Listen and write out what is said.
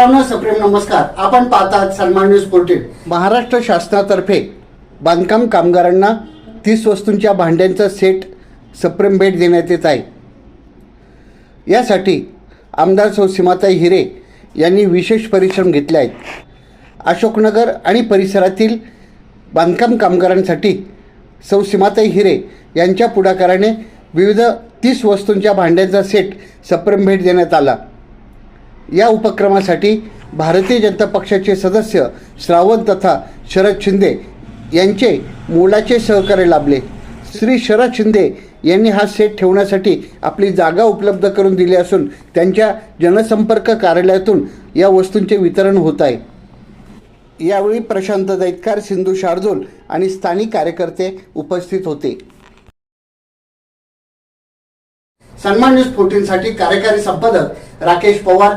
मित्रांनो सप्रेम नमस्कार. आपण पाहतात सन्मान न्यूज पोर्टेल. महाराष्ट्र शासनातर्फे बांधकाम कामगारांना तीस वस्तूंच्या भांड्यांचा सेट सप्रेम भेट देण्यात येत आहे. यासाठी आमदार सौ सीमाताई हिरे यांनी विशेष परिश्रम घेतले आहेत. अशोकनगर आणि परिसरातील बांधकाम कामगारांसाठी सौ सीमाताई हिरे यांच्या पुढाकाराने विविध तीस वस्तूंच्या भांड्यांचा सेट सप्रेम भेट देण्यात आला. या उपक्रमासाठी भारतीय जनता पक्षाचे सदस्य श्रावण तथा शरद शिंदे यांचे मोलाचे सहकार्य लाभले. श्री शरद शिंदे यांनी हा सेट ठेवण्यासाठी आपली जागा उपलब्ध करून दिली असून त्यांच्या जनसंपर्क कार्यालयातून या वस्तूंचे वितरण होत आहे. यावेळी प्रशांत दैतकार सिंधू शार्दूल आणि स्थानिक कार्यकर्ते उपस्थित होते. सन्मान न्यूज फोर्टीनसाठी कार्यकारी संपादक राकेश पवार